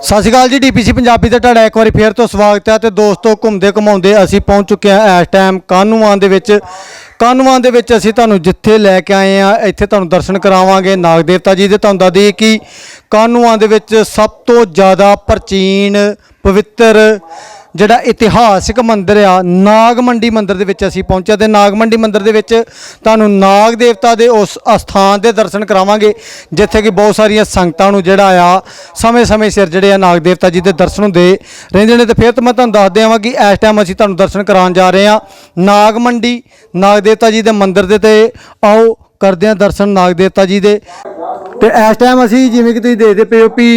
ਸਤਿ ਸ਼੍ਰੀ ਅਕਾਲ ਜੀ, ਡੀਪੀਸੀ ਪੰਜਾਬੀ ਤੇ ਤੁਹਾਡਾ ਇੱਕ ਵਾਰੀ ਫੇਰ ਤੋਂ ਸਵਾਗਤ ਹੈ ਤੇ ਦੋਸਤੋ, ਘੁੰਮਦੇ ਘੁਮਾਉਂਦੇ ਅਸੀਂ ਪਹੁੰਚ ਚੁੱਕੇ ਹਾਂ ਇਸ ਟਾਈਮ ਕਾਨੂੰਵਾਨ ਦੇ ਵਿੱਚ। ਕਾਨੂੰਵਾਨ ਦੇ ਵਿੱਚ ਅਸੀਂ ਤੁਹਾਨੂੰ ਜਿੱਥੇ ਲੈ ਕੇ ਆਏ ਆ ਇੱਥੇ ਤੁਹਾਨੂੰ ਦਰਸ਼ਨ ਕਰਾਵਾਂਗੇ। ਨਾਗ ਦੇਵਤਾ ਜੀ ਦੇ ਤੁਹਾਨੂੰ ਦੱਸ ਦਈਏ ਕਿ ਕਾਨੂੰਵਾਨ ਦੇ ਵਿੱਚ ਸਭ ਤੋਂ ਜ਼ਿਆਦਾ ਪ੍ਰਾਚੀਨ, ਪਵਿੱਤਰ ਜਿਹੜਾ ਇਤਿਹਾਸਿਕ ਮੰਦਿਰ ਆ, ਨਾਗ ਮੰਡੀ ਮੰਦਿਰ ਦੇ ਵਿੱਚ ਅਸੀਂ ਪਹੁੰਚੇ ਤੇ ਨਾਗ ਮੰਡੀ ਮੰਦਿਰ ਦੇ ਵਿੱਚ ਤੁਹਾਨੂੰ ਨਾਗ ਦੇਵਤਾ ਦੇ ਉਸ ਅਸਥਾਨ ਦੇ ਦਰਸ਼ਨ ਕਰਾਵਾਂਗੇ, ਜਿੱਥੇ ਕਿ ਬਹੁਤ ਸਾਰੀਆਂ ਸੰਗਤਾਂ ਨੂੰ ਜਿਹੜਾ ਆ, ਸਮੇਂ-ਸਮੇਂ ਸਿਰ ਜਿਹੜੇ ਆ ਨਾਗ ਦੇਵਤਾ ਜੀ ਦੇ ਦਰਸ਼ਨ ਹੁੰਦੇ ਰਹਿੰਦੇ ਨੇ ਤੇ ਫਿਰ ਤਾਂ ਮੈਂ ਤੁਹਾਨੂੰ ਦੱਸ ਦਿਆਂ ਕਿ ਇਸ ਟਾਈਮ ਅਸੀਂ ਤੁਹਾਨੂੰ ਦਰਸ਼ਨ ਕਰਾਉਣ ਜਾ ਰਹੇ ਹਾਂ ਨਾਗ ਮੰਡੀ, ਨਾਗ ਦੇਵਤਾ ਜੀ ਦੇ ਮੰਦਿਰ ਦੇ ਤੇ ਆਓ, ਕਰਦੇ ਹਾਂ ਦਰਸ਼ਨ ਨਾਗ ਦੇਵਤਾ ਜੀ ਦੇ। ਤੇ ਇਸ ਟਾਈਮ ਅਸੀਂ ਜਿਵੇਂ ਕਿ ਤੁਸੀਂ ਦੇਖਦੇ ਪਏ ਹੋ ਵੀ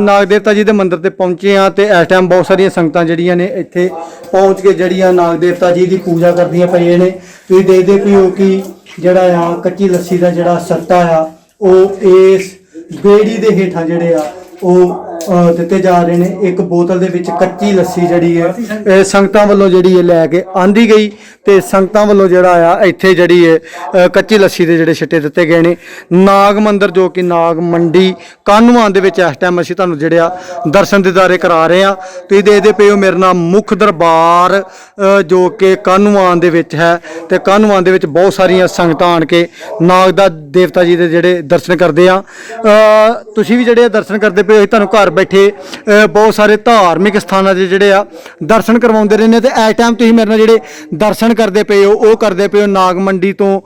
ਨਾਗ ਦੇਵਤਾ ਜੀ ਦੇ ਮੰਦਿਰ ਤੇ ਪਹੁੰਚੇ ਆ ਤੇ ਇਸ ਟਾਈਮ ਬਹੁਤ ਸਾਰੀਆਂ ਸੰਗਤਾਂ ਜਿਹੜੀਆਂ ਨੇ ਇੱਥੇ ਪਹੁੰਚ ਕੇ ਜਿਹੜੀਆਂ ਨਾਗ ਦੇਵਤਾ ਜੀ ਦੀ ਪੂਜਾ ਕਰਦੀਆਂ ਪਈਆਂ ਨੇ। ਤੁਸੀਂ ਦੇਖਦੇ ਪਏ ਹੋ ਕਿ ਜਿਹੜਾ ਆ ਕੱਚੀ ਲੱਸੀ ਦਾ ਜਿਹੜਾ ਸੱਟਾ ਆ, ਉਹ ਇਸ ਬੇੜੀ ਦੇ ਹੇਠਾਂ ਜਿਹੜੇ ਆ, ਉਹ ਅ, ਦਿੱਤੇ ਜਾ ਰਹੇ ਨੇ। ਇੱਕ ਬੋਤਲ ਦੇ ਵਿੱਚ ਕੱਚੀ ਲੱਸੀ ਜਿਹੜੀ ਹੈ ਇਹ ਸੰਗਤਾਂ ਵੱਲੋਂ ਜਿਹੜੀ ਹੈ ਲੈ ਕੇ ਆਂਦੀ ਗਈ ਤੇ ਸੰਗਤਾਂ ਵੱਲੋਂ ਜਿਹੜਾ ਆ ਇੱਥੇ ਜਿਹੜੀ ਹੈ ਅ, ਕੱਚੀ ਲੱਸੀ ਦੇ ਜਿਹੜੇ ਛਿੱਟੇ ਦਿੱਤੇ ਗਏ ਨੇ। ਨਾਗ ਮੰਦਿਰ ਜੋ ਕਿ ਨਾਗ ਮੰਡੀ ਕਾਨੂੰਵਾਨ ਦੇ ਵਿੱਚ ਇਸ ਟਾਈਮ ਅਸੀਂ ਤੁਹਾਨੂੰ ਜਿਹੜੇ ਆ ਦਰਸ਼ਨ ਦਿਦਾਰੇ ਕਰਾ ਰਹੇ ਆ ਤੁਸੀਂ ਦੇਖਦੇ ਪਏ ਹੋ ਮੇਰੇ ਨਾਲ ਮੁੱਖ ਦਰਬਾਰ ਅ, ਜੋ ਕਿ ਕਾਨੂੰਵਾਨ ਦੇ ਵਿੱਚ ਹੈ ਤੇ ਕਾਨੂੰਵਾਨ ਦੇ ਵਿੱਚ ਬਹੁਤ ਸਾਰੀਆਂ ਸੰਗਤਾਂ ਆਣ ਕੇ ਨਾਗ ਦਾ ਦੇਵਤਾ ਜੀ ਦੇ ਜਿਹੜੇ ਦਰਸ਼ਨ ਕਰਦੇ ਆ। ਅ, ਤੁਸੀਂ ਵੀ ਜਿਹੜੇ ਆ ਦਰਸ਼ਨ ਕਰਦੇ ਪਏ ਹੋ ਅਸੀਂ ਤੁਹਾਨੂੰ ਘਰ ਬੈਠੇ ਬਹੁਤ ਸਾਰੇ ਧਾਰਮਿਕ ਸਥਾਨਾਂ ਦੇ ਜਿਹੜੇ ਆ ਦਰਸ਼ਨ ਕਰਵਾਉਂਦੇ ਰਹਿੰਦੇ ਤੇ ਇਸ ਟਾਈਮ ਤੁਸੀਂ ਮੇਰੇ ਨਾਲ ਜਿਹੜੇ ਦਰਸ਼ਨ ਕਰਦੇ ਪਏ ਹੋ, ਉਹ ਕਰਦੇ ਪਏ ਹੋ ਨਾਗ ਮੰਡੀ ਤੋਂ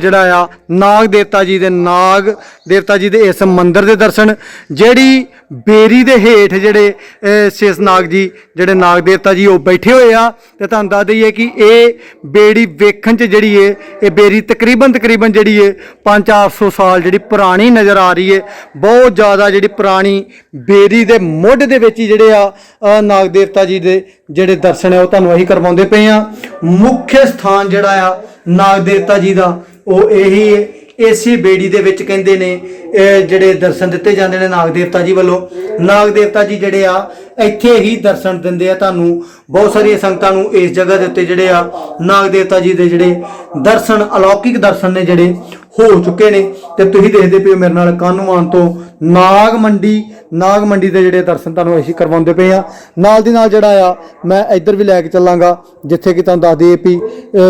ਜਿਹੜਾ ਆ ਨਾਗ ਦੇਵਤਾ ਜੀ ਦੇ ਨਾਗ ਦੇਵਤਾ ਜੀ ਦੇ ਇਸ ਮੰਦਿਰ ਦੇ ਦਰਸ਼ਨ, ਜਿਹੜੀ ਬੇਰੀ ਦੇ ਹੇਠ ਜਿਹੜੇ ਅ, ਸ਼ੇਸ਼ ਨਾਗ ਜੀ ਜਿਹੜੇ ਨਾਗ ਦੇਵਤਾ ਜੀ ਉਹ ਬੈਠੇ ਹੋਏ ਆ ਤੇ ਤੁਹਾਨੂੰ ਦੱਸ ਦਈਏ ਕਿ ਇਹ ਬੇੜੀ ਵੇਖਣ ਚ ਜਿਹੜੀ ਏ ਇਹ ਬੇਰੀ ਤਕਰੀਬਨ ਤਕਰੀਬਨ ਜਿਹੜੀ ਏ 5-400 ਸਾਲ ਜਿਹੜੀ ਪੁਰਾਣੀ ਨਜ਼ਰ ਆ ਰਹੀ ਏ। ਬਹੁਤ ਜ਼ਿਆਦਾ ਜਿਹੜੀ ਪੁਰਾਣੀ ਬੇਰੀ ਦੇ ਮੁੱਢ ਦੇ ਵਿੱਚ ਹੀ ਜਿਹੜੇ ਆ ਨਾਗ ਦੇਵਤਾ ਜੀ ਦੇ ਜਿਹੜੇ ਦਰਸ਼ਨ ਆ ਉਹ ਤੁਹਾਨੂੰ ਅਸੀਂ ਕਰਵਾਉਂਦੇ ਪਏ ਆ। ਮੁੱਖ ਸਥਾਨ ਜਿਹੜਾ ਆ ਨਾਗ ਦੇਵਤਾ ਜੀ ਦਾ ਉਹ ਇਹੀ ਹੈ ਏਸੀ ਬੇੜੀ ਦੇ ਵਿੱਚ ਕਹਿੰਦੇ ਨੇ ਜਿਹੜੇ ਦਰਸ਼ਨ ਦਿੱਤੇ ਜਾਂਦੇ ਨੇ ਨਾਗ ਦੇਵਤਾ ਜੀ ਵੱਲੋਂ। ਨਾਗ ਦੇਵਤਾ ਜੀ ਜਿਹੜੇ ਆ ਇੱਥੇ ਹੀ ਦਰਸ਼ਨ ਦਿੰਦੇ ਆ ਤੁਹਾਨੂੰ। ਬਹੁਤ ਸਾਰੀਆਂ ਸੰਗਤਾਂ ਨੂੰ ਇਸ ਜਗ੍ਹਾ ਦੇ ਉੱਤੇ ਜਿਹੜੇ ਆ ਨਾਗ ਦੇਵਤਾ ਜੀ ਦੇ ਜਿਹੜੇ ਦਰਸ਼ਨ, ਅਲੌਕਿਕ ਦਰਸ਼ਨ ਨੇ ਜਿਹੜੇ ਹੋ ਚੁੱਕੇ ਨੇ। ਤੇ ਤੁਸੀਂ ਦੇਖਦੇ ਪਏ ਮੇਰੇ ਨਾਲ ਕਾਨੂੰਵਾਨ ਤੋਂ ਨਾਗ ਮੰਡੀ ਨਾਗ ਮੰਡੀ ਦੇ ਜਿਹੜੇ ਦਰਸ਼ਨ ਤੁਹਾਨੂੰ ਅਸੀਂ ਕਰਵਾਉਂਦੇ ਪਏ ਆ। ਨਾਲ ਦੀ ਨਾਲ ਜਿਹੜਾ ਆ, ਮੈਂ ਇੱਧਰ ਵੀ ਲੈ ਕੇ ਚੱਲਾਂਗਾ, ਜਿੱਥੇ ਕਿ ਤੁਹਾਨੂੰ ਦੱਸ ਦਈਏ ਵੀ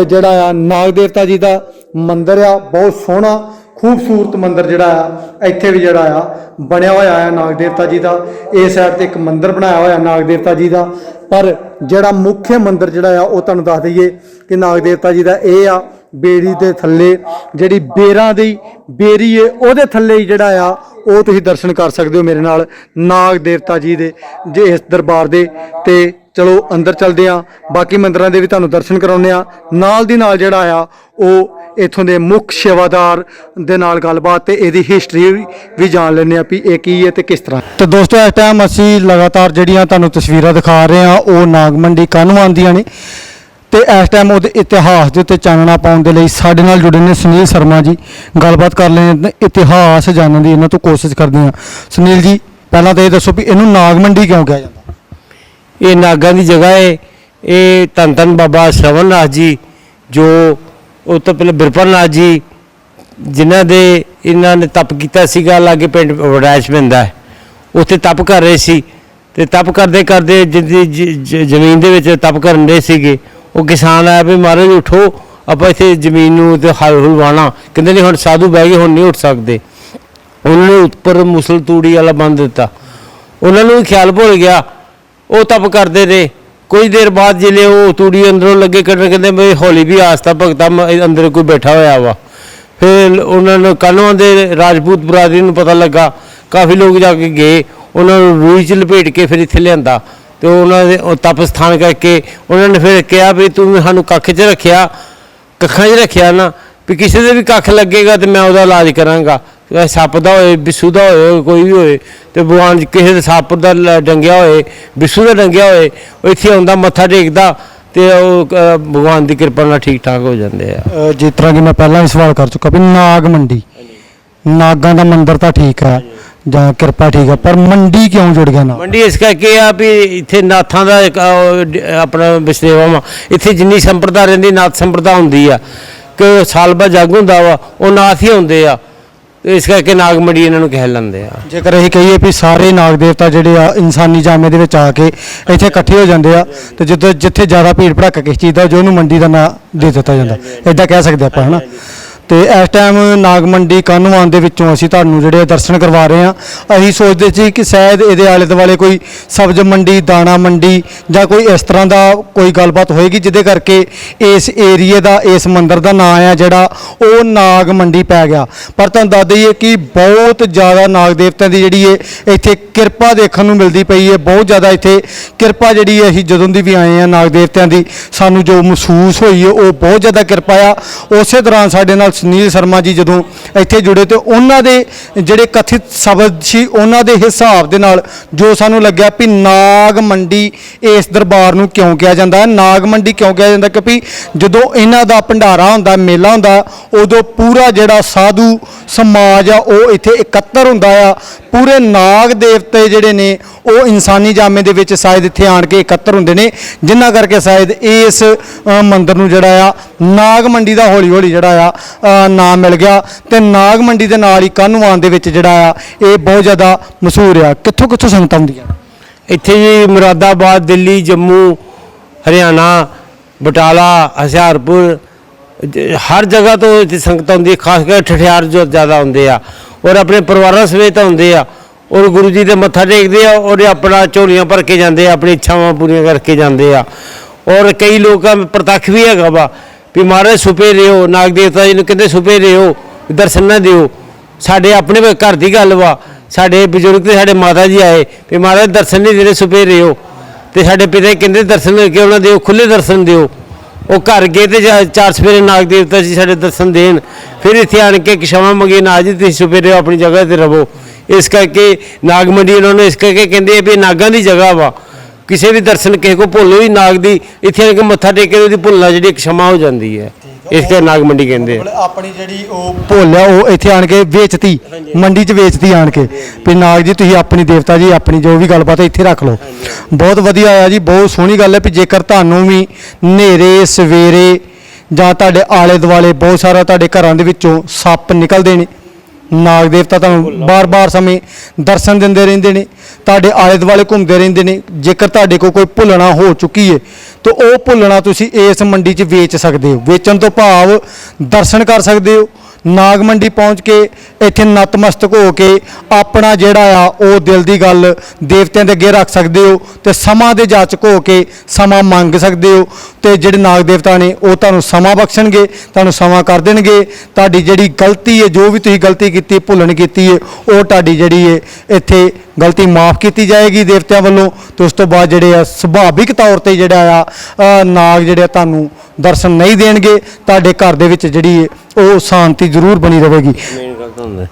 ਜਿਹੜਾ ਆ ਨਾਗ ਦੇਵਤਾ ਜੀ ਦਾ ਮੰਦਿਰ ਆ, ਬਹੁਤ ਸੋਹਣਾ ਖੂਬਸੂਰਤ ਮੰਦਿਰ ਜਿਹੜਾ ਆ ਇੱਥੇ ਵੀ ਜਿਹੜਾ ਆ, ਬਣਿਆ ਹੋਇਆ ਆ ਨਾਗ ਦੇਵਤਾ ਜੀ ਦਾ। ਇਸ ਸਾਈਡ ਤੇ ਇੱਕ ਮੰਦਿਰ ਬਣਾਇਆ ਹੋਇਆ ਨਾਗ ਦੇਵਤਾ ਜੀ ਦਾ। ਪਰ ਜਿਹੜਾ ਮੁੱਖ ਮੰਦਿਰ ਜਿਹੜਾ ਆ, ਉਹ ਤੁਹਾਨੂੰ ਦੱਸ ਦਈਏ ਕਿ ਨਾਗ ਦੇਵਤਾ ਜੀ ਦਾ ਇਹ ਆ ਬੇੜੀ ਦੇ ਥੱਲੇ। ਜਿਹੜੀ ਬੇਰਾਂ ਦੀ ਬੇਰੀ ਏ, ਉਹਦੇ ਥੱਲੇ ਜਿਹੜਾ ਆ, ਉਹ ਤੁਸੀਂ ਦਰਸ਼ਨ ਕਰ ਸਕਦੇ ਹੋ ਮੇਰੇ ਨਾਲ, ਨਾਗ ਦੇਵਤਾ ਜੀ ਦੇ, ਜੇ ਇਸ ਦਰਬਾਰ ਦੇ। ਤੇ ਚਲੋ ਅੰਦਰ ਚਲਦੇ ਆ। ਬਾਕੀ ਮੰਦਰਾਂ ਦੇ ਵੀ ਤੁਹਾਨੂੰ ਦਰਸ਼ਨ ਕਰਾਉਂਦੇ ਆ। ਨਾਲ ਦੀ ਨਾਲ ਜਿਹੜਾ ਆ, ਉਹ ਇਥੋਂ ਦੇ ਮੁੱਖ ਸੇਵਾਦਾਰ ਦੇ ਨਾਲ ਗੱਲਬਾਤ ਤੇ ਇਹਦੀ ਹਿਸਟਰੀ ਵੀ ਜਾਣ ਲੈਂਦੇ ਆ ਵੀ ਇਹ ਕੀ ਹੈ ਤੇ ਕਿਸ ਤਰ੍ਹਾਂ। ਤੇ ਦੋਸਤੋ ਇਸ ਟਾਈਮ ਅਸੀਂ ਲਗਾਤਾਰ ਜਿਹੜੀਆਂ ਤੁਹਾਨੂੰ ਤਸਵੀਰਾਂ ਦਿਖਾ ਰਹੇ ਆ ਉਹ ਨਾਗ ਮੰਡੀ ਕਾਨੂੰਨ ਦੀਆਂ ਨੇ। ਤੇ ਇਸ ਟਾਈਮ ਉਹਦੇ ਇਤਿਹਾਸ ਦੇ ਉੱਤੇ ਚਾਨਣਾ ਪਾਉਣ ਦੇ ਲਈ ਸਾਡੇ ਨਾਲ ਜੁੜੇ ਨੇ ਸੁਨੀਲ ਸ਼ਰਮਾ ਜੀ। ਗੱਲਬਾਤ ਕਰ ਲੈਣੇ ਇਤਿਹਾਸ ਜਾਣਨ ਦੀ ਇਹਨਾਂ ਤੋਂ ਕੋਸ਼ਿਸ਼ ਕਰਦੇ ਹਾਂ। ਸੁਨੀਲ ਜੀ ਪਹਿਲਾਂ ਤਾਂ ਇਹ ਦੱਸੋ ਵੀ ਇਹਨੂੰ ਨਾਗ ਮੰਡੀ ਕਿਉਂ ਕਿਹਾ ਜਾਂਦਾ? ਇਹ ਨਾਗਾਂ ਦੀ ਜਗ੍ਹਾ ਹੈ। ਇਹ ਧੰਨ ਧੰਨ ਬਾਬਾ ਸ਼ਰਵਨਨਾਥ ਜੀ ਜੋ ਉਹ ਤੋਂ ਪਹਿਲੇ ਬਿਰਪਲਨਾਥ ਜੀ, ਜਿਨ੍ਹਾਂ ਦੇ, ਇਹਨਾਂ ਨੇ ਤਪ ਕੀਤਾ ਸੀਗਾ, ਲਾਗੇ ਪਿੰਡ ਵਡੈਸ਼ ਪੈਂਦਾ ਉੱਥੇ ਤਪ ਕਰ ਰਹੇ ਸੀ ਤੇ ਤਪ ਕਰਦੇ ਕਰਦੇ ਜਿੰਦੀ ਜ਼ਮੀਨ ਦੇ ਵਿੱਚ ਤਪ ਕਰਨ ਦੇ ਸੀਗੇ। ਉਹ ਕਿਸਾਨ ਆਇਆ ਵੀ ਮਹਾਰਾਜ ਉਠੋ, ਆਪਾਂ ਇੱਥੇ ਜ਼ਮੀਨ ਨੂੰ ਤੇ ਹਲ ਹੁਲ ਕਹਿੰਦੇ ਨਹੀਂ ਹੁਣ ਸਾਧੂ ਬਹਿ ਗਏ, ਹੁਣ ਨਹੀਂ ਉੱਠ ਸਕਦੇ। ਉਹਨਾਂ ਨੇ ਉੱਪਰ ਮੁਸਲ ਤੂੜੀ ਵਾਲਾ ਬੰਨ ਦਿੱਤਾ। ਉਹਨਾਂ ਨੂੰ ਵੀ ਖਿਆਲ ਭੁੱਲ ਗਿਆ। ਉਹ ਤਪ ਕਰਦੇ ਰਹੇ। ਕੁਝ ਦੇਰ ਬਾਅਦ ਜਿਲੇ ਉਹ ਤੂੜੀ ਅੰਦਰੋਂ ਲੱਗੇ ਕੱਢਣ ਕਹਿੰਦੇ ਮੈਂ ਹੌਲੀ ਵੀ ਆਸਤਾ ਭਗਤਾ ਮ- ਅੰਦਰ ਕੋਈ ਬੈਠਾ ਹੋਇਆ ਵਾ। ਫਿਰ ਉਹਨਾਂ ਨੂੰ ਕਾਨੂੰਨ ਦੇ ਰਾਜਪੂਤ ਬਰਾਦਰੀ ਨੂੰ ਪਤਾ ਲੱਗਾ, ਕਾਫੀ ਲੋਕ ਜਾ ਕੇ ਗਏ, ਉਹਨਾਂ ਨੂੰ ਰੂਈ ਚ ਲਪੇਟ ਕੇ ਫਿਰ ਇੱਥੇ ਲਿਆਂਦਾ। ਤੇ ਉਹਨਾਂ ਦੇ ਉਹ ਤਪ ਸਥਾਨ ਕਰਕੇ ਉਹਨਾਂ ਨੇ ਫਿਰ ਕਿਹਾ ਵੀ ਤੂੰ ਸਾਨੂੰ ਕੱਖ 'ਚ ਰੱਖਿਆ, ਕੱਖਾਂ 'ਚ ਰੱਖਿਆ ਨਾ, ਵੀ ਕਿਸੇ ਦੇ ਵੀ ਕੱਖ ਲੱਗੇਗਾ ਤੇ ਮੈਂ ਉਹਦਾ ਇਲਾਜ ਕਰਾਂਗਾ। ਚਾਹੇ ਸੱਪ ਦਾ ਹੋਏ ਬਿੱਸੂ ਦਾ ਹੋਏ ਕੋਈ ਵੀ ਹੋਏ ਤੇ ਭਗਵਾਨ ਕਿਸੇ ਦੇ ਸੱਪ ਦਾ ਲ- ਡੰਗਿਆ ਹੋਏ ਬਿੱਸੂ ਦਾ ਡੰਗਿਆ ਹੋਏ ਉਹ ਇੱਥੇ ਆਉਂਦਾ ਮੱਥਾ ਟੇਕਦਾ ਤੇ ਉਹ ਅ, ਭਗਵਾਨ ਦੀ ਕਿਰਪਾ ਨਾਲ ਠੀਕ ਠਾਕ ਹੋ ਜਾਂਦੇ ਆ। ਜਿਸ ਤਰ੍ਹਾਂ ਕਿ ਮੈਂ ਪਹਿਲਾਂ ਵੀ ਸਵਾਲ ਕਰ ਚੁੱਕਾ ਵੀ ਨਾਗ ਮੰਡੀ। ਨਾਗਾਂ ਦਾ ਮੰਦਿਰ ਤਾਂ ਠੀਕ ਹੈ ਜਾਂ ਕਿਰਪਾ ਠੀਕ ਹੈ ਪਰ ਮੰਡੀ ਕਿਉਂ ਜੁੜ ਗਿਆ ਨਾਲ ਮੰਡੀ ਇਸ ਕਰਕੇ ਆ ਵੀ ਇੱਥੇ ਨਾਥਾਂ ਦਾ ਇੱਕ, ਅਹ, ਡ- ਆਪਣਾ ਵਿਸ਼ੇਵਾ ਵਾ। ਇੱਥੇ ਜਿੰਨੀ ਸੰਪਰਦਾ ਰਹਿੰਦੀ ਨਾਥ ਸੰਪਰਦਾ ਹੁੰਦੀ ਆ। ਕਿ ਸਾਲ ਬਾਅਦ ਜੱਗ ਹੁੰਦਾ ਵਾ ਉਹ ਨਾਥ ਹੀ ਹੁੰਦੇ ਆ। ਤੇ ਇਸ ਕਰਕੇ ਨਾਗ ਮੰਡੀ ਇਹਨਾਂ ਨੂੰ ਕਹਿ ਲੈਂਦੇ ਆ। ਜੇਕਰ ਅਸੀਂ ਕਹੀਏ ਵੀ ਸਾਰੇ ਨਾਗ ਦੇਵਤਾ ਜਿਹੜੇ ਆ, ਇਨਸਾਨੀ ਜਾਮੇ ਦੇ ਵਿੱਚ ਆ ਕੇ ਇੱਥੇ ਇਕੱਠੇ ਹੋ ਜਾਂਦੇ ਆ, ਤੇ ਜਦੋਂ ਜਿੱਥੇ ਜ਼ਿਆਦਾ ਭੀੜ ਭੜੱਕਾ ਕਿਸ ਚੀਜ਼ ਦਾ, ਜੋ ਉਹਨੂੰ ਮੰਡੀ ਦਾ ਨਾਂ ਦੇ ਦਿੱਤਾ ਜਾਂਦਾ। ਇਦਾਂ ਕਹਿ ਸਕਦੇ ਆਪਾਂ, ਹਨਾ? ਤੇ ਇਸ ਟਾਈਮ ਨਾਗ ਮੰਡੀ ਕਾਨੂੰਵਾਨ ਦੇ ਵਿੱਚੋਂ ਅਸੀਂ ਤੁਹਾਨੂੰ ਜਿਹੜੇ ਦਰਸ਼ਨ ਕਰਵਾ ਰਹੇ ਹਾਂ। ਅਸੀਂ ਸੋਚਦੇ ਸੀ ਕਿ ਸ਼ਾਇਦ ਇਹਦੇ ਆਲੇ ਦੁਆਲੇ ਕੋਈ ਸਬਜ਼ ਮੰਡੀ, ਦਾਣਾ ਮੰਡੀ ਜਾਂ ਕੋਈ ਇਸ ਤਰ੍ਹਾਂ ਦਾ ਕੋਈ ਗੱਲਬਾਤ ਹੋਏਗੀ, ਜਿਹਦੇ ਕਰਕੇ ਇਸ ਏਰੀਏ ਦਾ, ਇਸ ਮੰਦਿਰ ਦਾ ਨਾਂ ਆ ਜਿਹੜਾ ਉਹ ਨਾਗ ਮੰਡੀ ਪੈ ਗਿਆ। ਪਰ ਤੁਹਾਨੂੰ ਦੱਸ ਦਈਏ ਕਿ ਬਹੁਤ ਜ਼ਿਆਦਾ ਨਾਗ ਦੇਵਤਿਆਂ ਦੀ ਜਿਹੜੀ ਹੈ ਇੱਥੇ ਕਿਰਪਾ ਦੇਖਣ ਨੂੰ ਮਿਲਦੀ ਪਈ ਹੈ। ਬਹੁਤ ਜ਼ਿਆਦਾ ਇੱਥੇ ਕਿਰਪਾ ਜਿਹੜੀ ਹੈ, ਅਸੀਂ ਜਦੋਂ ਦੀ ਵੀ ਆਏ ਆ ਨਾਗ ਦੇਵਤਿਆਂ ਦੀ, ਸਾਨੂੰ ਜੋ ਮਹਿਸੂਸ ਹੋਈ ਹੈ, ਉਹ ਬਹੁਤ ਜ਼ਿਆਦਾ ਕਿਰਪਾ ਆ। ਉਸੇ ਦੌਰਾਨ ਸਾਡੇ ਨਾਲ ਸੁਨੀਲ ਸ਼ਰਮਾ ਜੀ ਜਦੋਂ ਇੱਥੇ ਜੁੜੇ ਤੇ ਉਹਨਾਂ ਦੇ ਜਿਹੜੇ ਕਥਿਤ ਸ਼ਬਦ ਸੀ, ਉਹਨਾਂ ਦੇ ਹਿਸਾਬ ਦੇ ਨਾਲ ਜੋ ਸਾਨੂੰ ਲੱਗਿਆ ਵੀ ਨਾਗ ਮੰਡੀ ਇਸ ਦਰਬਾਰ ਨੂੰ ਕਿਉਂ ਕਿਹਾ ਜਾਂਦਾ ਹੈ? ਨਾਗ ਮੰਡੀ ਕਿਉਂ ਕਿਹਾ ਜਾਂਦਾ? ਕਿਉਂਕਿ ਜਦੋਂ ਇਹਨਾਂ ਦਾ ਭੰਡਾਰਾ ਹੁੰਦਾ, ਮੇਲਾ ਹੁੰਦਾ, ਉਦੋਂ ਪੂਰਾ ਜਿਹੜਾ ਸਾਧੂ ਸਮਾਜ ਆ, ਉਹ ਇੱਥੇ ਇਕੱਤਰ ਹੁੰਦਾ ਆ। ਪੂਰੇ ਨਾਗ ਦੇਵਤੇ ਜਿਹੜੇ ਨੇ ਉਹ ਇਨਸਾਨੀ ਜਾਮੇ ਦੇ ਵਿੱਚ ਸ਼ਾਇਦ ਇੱਥੇ ਆਣ ਕੇ ਇਕੱਤਰ ਹੁੰਦੇ ਨੇ ਜਿਨ੍ਹਾਂ ਕਰਕੇ ਸ਼ਾਇਦ ਇਸ ਅ, ਮੰਦਿਰ ਨੂੰ ਜਿਹੜਾ ਆ ਨਾਗ ਮੰਡੀ ਦਾ ਹੌਲੀ ਹੌਲੀ ਜਿਹੜਾ ਆ ਅ, ਨਾਮ ਮਿਲ ਗਿਆ ਤੇ ਨਾਗ ਮੰਡੀ ਦੇ ਨਾਲ ਹੀ ਕਾਨੂੰਵਾਨ ਦੇ ਵਿੱਚ ਜਿਹੜਾ ਆ ਇਹ ਬਹੁਤ ਜ਼ਿਆਦਾ ਮਸ਼ਹੂਰ ਆ। ਕਿੱਥੋਂ ਕਿੱਥੋਂ ਸੰਗਤਾਂ ਹੁੰਦੀਆਂ ਇੱਥੇ ਜੀ ਮੁਰਾਦਾਬਾਦ ਦਿੱਲੀ ਜੰਮੂ ਹਰਿਆਣਾ ਬਟਾਲਾ ਹਸ਼ਿਆਰਪੁਰ ਹਰ ਜਗ੍ਹਾ ਤੋਂ ਇੱਥੇ ਸੰਗਤ ਆਉਂਦੀ ਖਾਸ ਕਰਕੇ ਠਠਿਆਰ ਜੋ ਜ਼ਿਆਦਾ ਹੁੰਦੇ ਆ। ਔਰ ਆਪਣੇ ਪਰਿਵਾਰਾਂ ਸਮੇਤ ਆਉਂਦੇ ਆ। ਔਰ ਗੁਰੂ ਜੀ ਦੇ ਮੱਥਾ ਟੇਕਦੇ ਆ, ਔਰ ਆਪਣਾ ਝੋਲੀਆਂ ਭਰ ਕੇ ਜਾਂਦੇ ਆ, ਆਪਣੀ ਇੱਛਾਵਾਂ ਪੂਰੀਆਂ ਕਰਕੇ ਜਾਂਦੇ ਆ। ਔਰ ਕਈ ਲੋਕਾਂ ਪ੍ਰਤੱਖ ਵੀ ਹੈਗਾ ਵਾ ਵੀ ਮਹਾਰਾਜ ਸੁਪੇ ਰਿਓ ਨਾਗ ਦੇਵਤਾ ਜੀ ਨੂੰ ਕਹਿੰਦੇ ਸੁਪੇ ਰਿਓ ਦਰਸ਼ਨ ਨਾ ਦਿਓ। ਸਾਡੇ ਆਪਣੇ ਘਰ ਦੀ ਗੱਲ ਵਾ, ਸਾਡੇ ਬਜ਼ੁਰਗ ਤੇ ਸਾਡੇ ਮਾਤਾ ਜੀ ਆਏ, ਵੀ ਮਹਾਰਾਜ ਦਰਸ਼ਨ ਨਹੀਂ ਦੇ ਰਹੇ ਸੁਪੇ ਰਿਓ ਤੇ ਸਾਡੇ ਪਿਤਾ ਕਹਿੰਦੇ ਦਰਸ਼ਨ ਕਿਉਂ ਨਾ ਦਿਓ ਖੁੱਲੇ ਦਰਸ਼ਨ ਦਿਓ। ਉਹ ਘਰ ਗਏ ਤੇ ਚਾਰ ਸਵੇਰੇ ਨਾਗ ਦੇਵਤਾ ਜੀ ਸਾਡੇ ਦਰਸ਼ਨ ਦੇਣ, ਫਿਰ ਇੱਥੇ ਆਣ ਕੇ ਕਿਸ਼ਾਵਾਂ ਮੰਗੇ, ਨਾ ਜੀ, ਤੁਸੀਂ ਛੁਪੇ ਰਹੋ ਆਪਣੀ ਜਗ੍ਹਾ ਤੇ ਰਵੋ ਇਸ ਕਰਕੇ ਨਾਗ ਮੰਡੀ ਉਹਨਾਂ ਨੂੰ ਇਸ ਕਰਕੇ ਕਹਿੰਦੇ ਆ ਵੀ ਇਹ ਨਾਗਾਂ ਦੀ ਜਗ੍ਹਾ ਵਾ। ਕਿਸੇ ਵੀ ਦਰਸ਼ਨ ਕਿਸੇ ਕੋ ਭੁੱਲ ਵੀ ਨਾਗ ਦੀ ਇੱਥੇ ਆ ਕੇ ਮੱਥਾ ਟੇਕੇ ਉਹਦੀ ਭੁੱਲਣਾ ਜਿਹੜੀ ਖਸ਼ਮਾ ਹੋ ਜਾਂਦੀ ਹੈ। ਇਸ ਕਰਕੇ ਨਾਗ ਮੰਡੀ ਕਹਿੰਦੇ ਆ। ਆਪਣੀ ਜਿਹੜੀ ਉਹ ਭੋਲਿਆ ਉਹ ਇੱਥੇ ਆਣ ਕੇ ਵੇਚਤੀ ਮੰਡੀ 'ਚ ਵੇਚਤੀ ਆਣ ਕੇ। ਵੀ ਨਾਗ ਜੀ ਤੁਸੀਂ ਆਪਣੀ ਦੇਵਤਾ ਜੀ ਆਪਣੀ ਜੋ ਵੀ ਗੱਲਬਾਤ ਹੈ ਇੱਥੇ ਰੱਖ ਲਓ। ਬਹੁਤ ਵਧੀਆ ਆ ਜੀ ਬਹੁਤ ਸੋਹਣੀ ਗੱਲ ਹੈ ਵੀ ਜੇਕਰ ਤੁਹਾਨੂੰ ਵੀ ਹਨੇਰੇ ਸਵੇਰੇ ਜਾਂ ਤੁਹਾਡੇ ਆਲੇ ਦੁਆਲੇ ਬਹੁਤ ਸਾਰਾ ਤੁਹਾਡੇ ਘਰਾਂ ਦੇ ਵਿੱਚੋਂ ਸੱਪ ਨਿਕਲਦੇ ਨੇ ਨਾਗ ਦੇਵਤਾ ਤੁਹਾਨੂੰ ਬਾਰ-ਬਾਰ ਸਮੇਂ ਦਰਸ਼ਨ ਦਿੰਦੇ ਰਹਿੰਦੇ ਨੇ ਤੁਹਾਡੇ ਆਲੇ ਦੁਆਲੇ ਘੁੰਮਦੇ ਰਹਿੰਦੇ ਨੇ ਜੇਕਰ ਤੁਹਾਡੇ ਕੋਲ ਕੋਈ ਭੁੱਲਣਾ ਹੋ ਚੁੱਕੀ ਹੈ ਤਾਂ ਉਹ ਭੁੱਲਣਾ ਤੁਸੀਂ ਇਸ ਮੰਡੀ 'ਚ ਵੇਚ ਸਕਦੇ ਹੋ। ਵੇਚਣ ਤੋਂ ਭਾਵ ਦਰਸ਼ਨ ਕਰ ਸਕਦੇ ਹੋ ਨਾਗ ਮੰਡੀ ਪਹੁੰਚ ਕੇ ਇੱਥੇ ਨਤਮਸਤਕ ਹੋ ਕੇ ਆਪਣਾ ਜਿਹੜਾ ਆ, ਉਹ ਦਿਲ ਦੀ ਗੱਲ ਦੇਵਤਿਆਂ ਦੇ ਅੱਗੇ ਰੱਖ ਸਕਦੇ ਹੋ ਤੇ ਸਮਾਂ ਦੇ ਜਾਚਕ ਹੋ ਕੇ ਸਮਾਂ ਮੰਗ ਸਕਦੇ ਹੋ ਤੇ ਜਿਹੜੇ ਨਾਗ ਦੇਵਤਾ ਨੇ, ਉਹ ਤੁਹਾਨੂੰ ਸਮਾਂ ਬਖਸ਼ਣਗੇ, ਤੁਹਾਨੂੰ ਸਮਾਂ ਕਰ ਦੇਣਗੇ। ਤੁਹਾਡੀ ਜਿਹੜੀ ਗਲਤੀ ਹੈ, ਜੋ ਵੀ ਤੁਸੀਂ ਗਲਤੀ ਕੀਤੀ ਭੁੱਲਣ ਕੀਤੀ ਹੈ, ਉਹ ਤੁਹਾਡੀ ਜਿਹੜੀ ਹੈ, ਇੱਥੇ ਗਲਤੀ ਮਾਫ ਕੀਤੀ ਜਾਏਗੀ ਦੇਵਤਿਆਂ ਵੱਲੋਂ ਤੇ ਉਸ ਤੋਂ ਬਾਅਦ ਜਿਹੜੇ ਆ, ਸੁਭਾਵਿਕ ਤੌਰ ਤੇ ਜਿਹੜਾ ਆ ਨਾਗ ਜਿਹੜੇ ਆ, ਤੁਹਾਨੂੰ ਦਰਸ਼ਨ ਨਹੀਂ ਦੇਣਗੇ। ਤੁਹਾਡੇ ਘਰ ਦੇ ਵਿੱਚ ਜਿਹੜੀ ਹੈ ਉਹ ਸ਼ਾਂਤੀ ਜ਼ਰੂਰ ਬਣੀ ਰਹੇਗੀ। ਮੇਨ ਗੱਲ ਤਾਂ ਹੁੰਦਾ।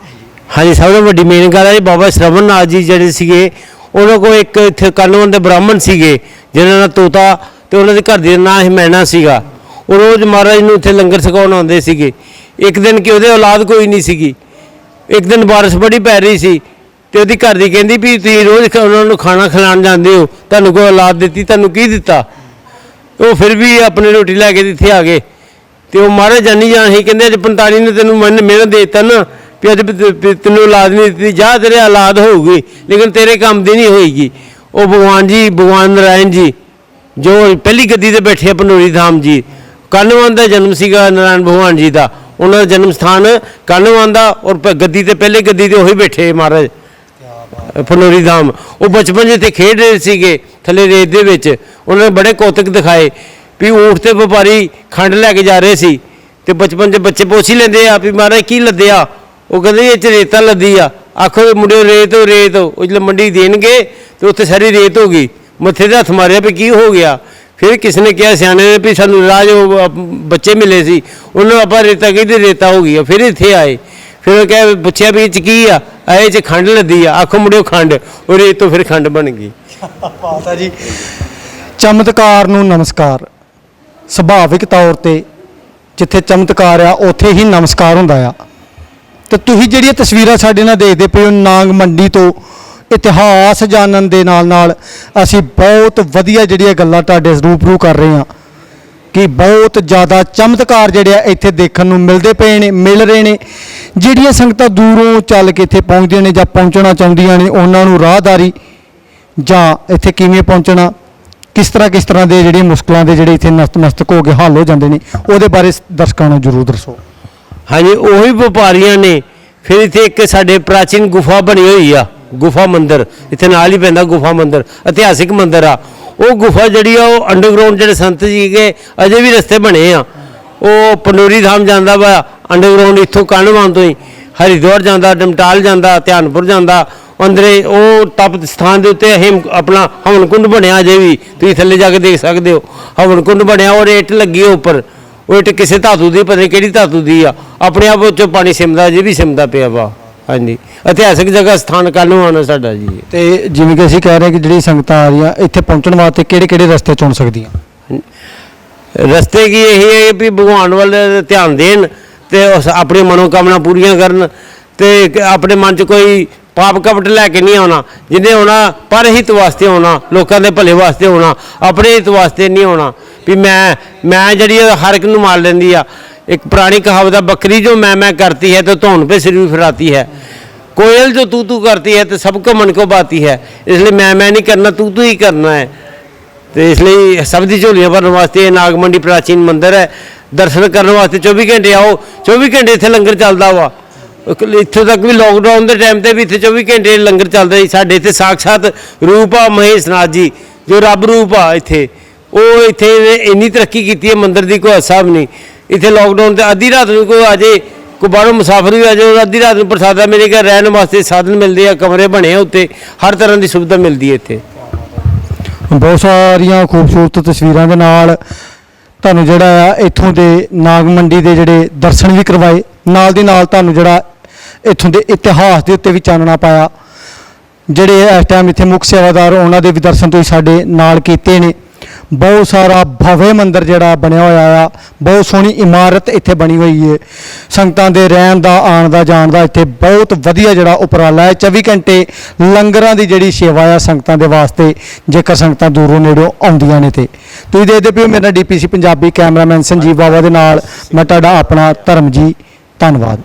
ਹਾਂਜੀ, ਸਭ ਤੋਂ ਵੱਡੀ ਮੇਨ ਗੱਲ ਹੈ ਜੀ ਬਾਬਾ ਸ਼ਰਵਣਨਾਥ ਜੀ ਜਿਹੜੇ ਸੀਗੇ, ਉਹਨਾਂ ਕੋਲ ਇੱਕ ਇੱਥੇ ਕਾਨੂੰਨ ਦੇ ਬ੍ਰਾਹਮਣ ਸੀਗੇ, ਜਿਹਨਾਂ ਦਾ ਤੋਤਾ ਤੇ ਉਹਨਾਂ ਦੇ ਘਰ ਦੇ ਨਾਂ ਹੀ ਸੀਗਾ। ਉਹ ਰੋਜ਼ ਮਹਾਰਾਜ ਨੂੰ ਇੱਥੇ ਲੰਗਰ ਛਕਾਉਣ ਆਉਂਦੇ ਸੀਗੇ। ਇੱਕ ਦਿਨ ਕਿ ਉਹਦੇ ਔਲਾਦ ਕੋਈ ਨਹੀਂ ਸੀਗੀ। ਇੱਕ ਦਿਨ ਬਾਰਿਸ਼ ਬੜੀ ਪੈ ਰਹੀ ਸੀ ਤੇ ਉਹਦੀ ਘਰ ਦੀ ਕਹਿੰਦੀ ਵੀ ਤੁਸੀਂ ਰੋਜ਼ ਉਹਨਾਂ ਨੂੰ ਖਾਣਾ ਖਿਲਾਉਣ ਜਾਂਦੇ ਹੋ। ਤੁਹਾਨੂੰ ਕੋਈ ਔਲਾਦ ਦਿੱਤੀ, ਤੁਹਾਨੂੰ ਕੀ ਦਿੱਤਾ? ਉਹ ਫਿਰ ਵੀ ਆਪਣੀ ਰੋਟੀ ਲੈ ਕੇ ਇੱਥੇ ਆ ਗਏ। ਤੇ ਉਹ ਮਹਾਰਾਜ ਜਾਨੀ ਜਾਣ ਹੀ ਕਹਿੰਦੇ ਅੱਜ 45 ਨੇ ਤੈਨੂੰ ਮਨ ਮਿਹਨਤ ਦੇ ਦਿੱਤਾ ਨਾ, ਵੀ ਅੱਜ ਤੈਨੂੰ ਔਲਾਦ ਨਹੀਂ ਦਿੱਤੀ, ਜਾ ਤੇਰੇ ਔਲਾਦ ਹੋਊਗੀ, ਲੇਕਿਨ ਤੇਰੇ ਕੰਮ ਦੀ ਨਹੀਂ ਹੋਏਗੀ। ਉਹ ਭਗਵਾਨ ਜੀ, ਭਗਵਾਨ ਨਾਰਾਇਣ ਜੀ, ਜੋ ਪਹਿਲੀ ਗੱਦੀ ਤੇ ਬੈਠੇ ਆ ਪਨੋਰੀ ਧਾਮ ਜੀ ਕਾਨਵਨ ਦਾ ਜਨਮ ਸੀਗਾ ਨਾਰਾਇਣ ਭਗਵਾਨ ਜੀ ਦਾ, ਉਹਨਾਂ ਦਾ ਜਨਮ ਸਥਾਨ ਕਾਨਵਨ ਦਾ, ਔਰ ਗੱਦੀ ਤੇ ਪਹਿਲੇ ਗੱਦੀ ਤੇ ਉਹੀ ਬੈਠੇ ਮਹਾਰਾਜ। ਫਨੋਰੀ ਧਾਮ, ਉਹ ਬਚਪਨ ਜਿੱਥੇ ਖੇਡ ਰਹੇ ਸੀਗੇ, ਥੱਲੇ ਰੇਤ ਦੇ ਵਿੱਚ, ਉਹਨਾਂ ਨੇ ਬੜੇ ਕੌਤਕ ਦਿਖਾਏ। ਵੀ ਊਠ ਤੇ ਵਪਾਰੀ ਖੰਡ ਲੈ ਕੇ ਜਾ ਰਹੇ ਸੀ ਤੇ ਬਚਪਨ 'ਚ ਬੱਚੇ ਪੁੱਛ ਹੀ ਲੈਂਦੇ ਆ ਵੀ ਮਹਾਰਾਜ ਕੀ ਲੱਦਿਆ? ਉਹ ਕਹਿੰਦੇ ਇਹ ਚ ਰੇਤਾ ਲੱਦੀ ਆ। ਆਖੋ ਵੀ ਰੇਤ ਹੋ ਰੇਤ ਉਹ ਜਦੋਂ ਮੰਡੀ ਦੇਣਗੇ ਤੇ ਉੱਥੇ ਸਾਰੀ ਰੇਤ ਹੋ ਗਈ। ਮੱਥੇ ਤੇ ਹੱਥ ਮਾਰਿਆ ਵੀ ਕੀ ਹੋ ਗਿਆ? ਫਿਰ ਕਿਸ ਨੇ ਕਿਹਾ ਸਿਆਣੇ ਨੇ ਵੀ ਸਾਨੂੰ ਰਾਜ ਉਹ ਬੱਚੇ ਮਿਲੇ ਸੀ। ਉਹਨਾਂ ਆਪਾਂ ਰੇਤਾ ਕਹਿੰਦੇ ਰੇਤਾ ਹੋ ਗਈ ਆ। ਫਿਰ ਇੱਥੇ ਆਏ। ਫਿਰ ਉਹ ਕਹੇ ਪੁੱਛਿਆ ਵੀ ਇਹ ਚ ਕੀ ਆ? ਆਏ ਚ ਖੰਡ ਲੱਦੀ ਆ। ਆਖੋ ਮੁੰਡਿਓ ਖੰਡ। ਉਹ ਰੇਤ ਤੋਂ ਫਿਰ ਖੰਡ ਬਣ ਗਈ। ਮਾਤਾ ਜੀ। ਚਮਤਕਾਰ ਨੂੰ ਨਮਸਕਾਰ। ਸੁਭਾਵਿਕ ਤੌਰ ਤੇ ਜਿੱਥੇ ਚਮਤਕਾਰ ਆ, ਉੱਥੇ ਹੀ ਨਮਸਕਾਰ ਹੁੰਦਾ ਆ। ਤੇ ਤੁਸੀਂ ਜਿਹੜੀਆਂ ਤਸਵੀਰਾਂ ਸਾਡੇ ਨਾਲ ਦੇਖਦੇ ਪਏ ਹੋ, ਨਾਗ ਮੰਡੀ ਤੋਂ ਇਤਿਹਾਸ ਜਾਣਨ ਦੇ ਨਾਲ ਨਾਲ ਅਸੀਂ ਬਹੁਤ ਵਧੀਆ ਜਿਹੜੀਆਂ ਗੱਲਾਂ ਤੁਹਾਡੇ ਰੂਬਰੂ ਕਰ ਰਹੇ ਹਾਂ ਕਿ ਬਹੁਤ ਜ਼ਿਆਦਾ ਚਮਤਕਾਰ ਜਿਹੜੇ ਆ ਇੱਥੇ ਦੇਖਣ ਨੂੰ ਮਿਲਦੇ ਪਏ ਨੇ, ਮਿਲ ਰਹੇ ਨੇ। ਜਿਹੜੀਆਂ ਸੰਗਤਾਂ ਦੂਰੋਂ ਚੱਲ ਕੇ ਇੱਥੇ ਪਹੁੰਚਦੀਆਂ ਨੇ ਜਾਂ ਪਹੁੰਚਣਾ ਚਾਹੁੰਦੀਆਂ ਨੇ, ਉਹਨਾਂ ਨੂੰ ਰਾਹਦਾਰੀ ਜਾਂ ਇੱਥੇ ਕਿਵੇਂ ਪਹੁੰਚਣਾ ਕਿਸ ਤਰ੍ਹਾਂ ਕਿਸ ਤਰ੍ਹਾਂ ਦੇ ਜਿਹੜੀਆਂ ਮੁਸ਼ਕਲਾਂ ਦੇ ਜਿਹੜੇ ਇੱਥੇ ਨਤਮਸਤਕ ਹੋ ਕੇ ਹੱਲ ਹੋ ਜਾਂਦੇ ਨੇ, ਉਹਦੇ ਬਾਰੇ ਦਰਸ਼ਕਾਂ ਨੂੰ ਜ਼ਰੂਰ ਦੱਸੋ। ਹਾਂਜੀ, ਉਹੀ ਵਪਾਰੀਆਂ ਨੇ, ਫਿਰ ਇੱਥੇ ਇੱਕ ਸਾਡੇ ਪ੍ਰਾਚੀਨ ਗੁਫਾ ਬਣੀ ਹੋਈ ਆ, ਗੁਫਾ ਮੰਦਿਰ, ਇੱਥੇ ਨਾਲ ਹੀ ਪੈਂਦਾ ਗੁਫਾ ਮੰਦਿਰ, ਇਤਿਹਾਸਿਕ ਮੰਦਿਰ ਆ। ਉਹ ਗੁਫਾ ਜਿਹੜੀ ਆ, ਉਹ ਅੰਡਰਗਰਾਉਂਡ ਜਿਹੜੇ ਸੰਤ ਜੀ ਗਏ ਅਜੇ ਵੀ ਰਸਤੇ ਬਣੇ ਆ। ਉਹ ਪੰਡੋਰੀ ਧਾਮ ਜਾਂਦਾ ਵਾ ਅੰਡਰਗਰਾਉਂਡ ਇੱਥੋਂ ਕਾਹਨਵਾਨ ਤੋਂ ਹੀ, ਹਰਿਦੁਆਰ ਜਾਂਦਾ, ਡਮਟਾਲ ਜਾਂਦਾ, ਧਿਆਨਪੁਰ ਜਾਂਦਾ ਅੰਦਰੇ ਉਹ ਤਪ ਸਥਾਨ ਦੇ ਉੱਤੇ ਹਿਮ ਆਪਣਾ ਹਵਨ ਕੁੰਡ ਬਣਿਆ ਅਜੇ ਵੀ ਤੁਸੀਂ ਥੱਲੇ ਜਾ ਕੇ ਦੇਖ ਸਕਦੇ ਹੋ। ਹਵਨ ਕੁੰਡ ਬਣਿਆ ਔਰ ਇੱਟ ਲੱਗੀ ਹੈ ਉੱਪਰ। ਉਹ ਇੱਟ ਕਿਸੇ ਧਾਤੂ ਦੀ ਪਤਾ ਨਹੀਂ ਕਿਹੜੀ ਧਾਤੂ ਦੀ ਆ। ਆਪਣੇ ਆਪ ਉੱਚੋਂ ਪਾਣੀ ਸਿਮਦਾ ਜੇ ਵੀ ਸਿਮਦਾ ਪਿਆ ਵਾ। ਹਾਂਜੀ। ਇਤਿਹਾਸਿਕ ਜਗ੍ਹਾ ਸਥਾਨ ਕਾਨੂੰ ਆਉਣਾ ਸਾਡਾ ਜੀ। ਤੇ ਜਿਵੇਂ ਕਿ ਅਸੀਂ ਕਹਿ ਰਹੇ ਕਿ ਜਿਹੜੀ ਸੰਗਤਾਂ ਆ ਰਹੀਆਂ ਇੱਥੇ ਪਹੁੰਚਣ ਵਾਸਤੇ ਕਿਹੜੇ ਕਿਹੜੇ ਰਸਤੇ ਚੁਣ ਸਕਦੀਆਂ? ਰਸਤੇ ਕੀ ਇਹ ਹੈ ਵੀ ਭਗਵਾਨ ਵੱਲ ਧਿਆਨ ਦੇਣ ਤੇ ਆਪਣੀ ਮਨੋਕਾਮਨਾ ਪੂਰੀਆਂ ਕਰਨ ਤੇ ਆਪਣੇ ਮਨ 'ਚ ਕੋਈ ਪਾਪ ਕਪਟ ਲੈ ਕੇ ਨਹੀਂ ਆਉਣਾ ਜਿੰਨੇ ਆਉਣਾ ਪਰ ਹਿੱਤ ਵਾਸਤੇ ਆਉਣਾ, ਲੋਕਾਂ ਦੇ ਭਲੇ ਵਾਸਤੇ ਆਉਣਾ ਆਪਣੇ ਹਿੱਤ ਵਾਸਤੇ ਨਹੀਂ ਆਉਣਾ। ਵੀ ਮੈਂ ਮੈਂ ਜਿਹੜੀ ਹਰ ਇੱਕ ਨੂੰ ਮਾਰ ਲੈਂਦੀ ਆ, ਇੱਕ ਪੁਰਾਣੀ ਕਹਾਵਤ ਆ, ਬੱਕਰੀ ਜੋ ਮੈਂ ਮੈਂ ਕਰਤੀ ਹੈ ਤਾਂ ਧੌਣ ਪੇ ਸਿਰ ਵੀ ਫਰਾਤੀ ਹੈ। ਕੋਇਲ ਜੋ ਤੂੰ ਤੂੰ ਕਰਤੀ ਹੈ ਤੇ ਸਭ ਕੋ ਮਨ ਕੋ ਬਾਤੀ ਹੈ। ਇਸ ਲਈ ਮੈਂ ਮੈਂ ਨਹੀਂ ਕਰਨਾ, ਤੂੰ ਤੂੰ ਹੀ ਕਰਨਾ ਹੈ। ਤੇ ਇਸ ਲਈ ਸਭ ਦੀ ਝੋਲੀਆਂ ਭਰਨ ਵਾਸਤੇ ਇਹ ਨਾਗਮੰਡੀ ਪ੍ਰਾਚੀਨ ਮੰਦਿਰ ਹੈ। ਦਰਸ਼ਨ ਕਰਨ ਵਾਸਤੇ 24 ਘੰਟੇ ਆਓ 24 ਘੰਟੇ ਇੱਥੇ ਲੰਗਰ ਚੱਲਦਾ ਵਾ। ਇੱਥੋਂ ਤੱਕ ਵੀ ਲੋਕਡਾਊਨ ਦੇ ਟਾਈਮ ਤੇ ਵੀ ਇੱਥੇ 24 ਘੰਟੇ ਲੰਗਰ ਚੱਲਦਾ ਸੀ। ਸਾਡੇ ਇੱਥੇ ਸਾਖਸ਼ਾਤ ਰੂਪ ਆ ਮਹੇਸ਼ ਨਾਥ ਜੀ, ਜੋ ਰੱਬ ਰੂਪ ਆ ਇੱਥੇ। ਉਹ ਇੱਥੇ ਇੰਨੀ ਤਰੱਕੀ ਕੀਤੀ ਹੈ, ਮੰਦਿਰ ਦੀ ਕੋਈ ਹਿਸਾਬ ਨਹੀਂ। ਇੱਥੇ ਲੋਕਡਾਊਨ ਤੇ ਅੱਧੀ ਰਾਤ ਨੂੰ ਕੋਈ ਆ ਜੇ, ਕੋਈ ਬਾਹਰੋਂ ਮੁਸਾਫਰ ਵੀ ਆ ਜਾਏ ਅੱਧੀ ਰਾਤ ਨੂੰ ਪ੍ਰਸਾਦਾ ਮੇਰੇ ਘਰ ਰਹਿਣ ਵਾਸਤੇ ਸਾਧਨ ਮਿਲਦੇ ਆ, ਕਮਰੇ ਬਣੇ ਆ ਉੱਤੇ। ਹਰ ਤਰ੍ਹਾਂ ਦੀ ਸੁਵਿਧਾ ਮਿਲਦੀ ਹੈ ਇੱਥੇ। ਬਹੁਤ ਸਾਰੀਆਂ ਖੂਬਸੂਰਤ ਤਸਵੀਰਾਂ ਦੇ ਨਾਲ ਤੁਹਾਨੂੰ ਜਿਹੜਾ ਆ ਇੱਥੋਂ ਦੇ ਨਾਗ ਮੰਡੀ ਦੇ ਜਿਹੜੇ ਦਰਸ਼ਨ ਵੀ ਕਰਵਾਏ। ਨਾਲ ਦੀ ਨਾਲ ਤੁਹਾਨੂੰ ਜਿਹੜਾ ਇੱਥੋਂ ਦੇ ਇਤਿਹਾਸ ਦੇ ਉੱਤੇ ਵੀ ਚਾਨਣਾ ਪਾਇਆ। ਜਿਹੜੇ ਇਸ ਟਾਈਮ ਇੱਥੇ ਮੁੱਖ ਸੇਵਾਦਾਰ ਉਹਨਾਂ ਦੇ ਵੀ ਦਰਸ਼ਨ ਤੁਸੀਂ ਸਾਡੇ ਨਾਲ ਕੀਤੇ ਨੇ। ਬਹੁਤ ਸਾਰਾ ਭਵੇ ਮੰਦਿਰ ਜਿਹੜਾ ਬਣਿਆ ਹੋਇਆ ਆ, ਬਹੁਤ ਸੋਹਣੀ ਇਮਾਰਤ ਇੱਥੇ ਬਣੀ ਹੋਈ ਹੈ ਸੰਗਤਾਂ ਦੇ ਰਹਿਣ ਦਾ, ਆਉਣ ਦਾ, ਜਾਣ ਦਾ ਇੱਥੇ ਬਹੁਤ ਵਧੀਆ ਜਿਹੜਾ ਉਪਰਾਲਾ ਹੈ। 24 ਘੰਟੇ ਲੰਗਰਾਂ ਦੀ ਜਿਹੜੀ ਸੇਵਾ ਆ ਸੰਗਤਾਂ ਦੇ ਵਾਸਤੇ, ਜੇਕਰ ਸੰਗਤਾਂ ਦੂਰੋਂ ਨੇੜੋਂ ਆਉਂਦੀਆਂ ਨੇ ਤੇ। ਤੁਸੀਂ ਦੇਖਦੇ ਪਿਓ ਮੇਰਾ ਡੀਪੀਸੀ ਪੰਜਾਬੀ ਕੈਮਰਾਮੈਨ ਸੰਜੀਵ ਬਾਵਾ ਦੇ ਨਾਲ, ਮੈਂ ਤੁਹਾਡਾ ਆਪਣਾ ਧਰਮ ਜੀ, ਧੰਨਵਾਦ।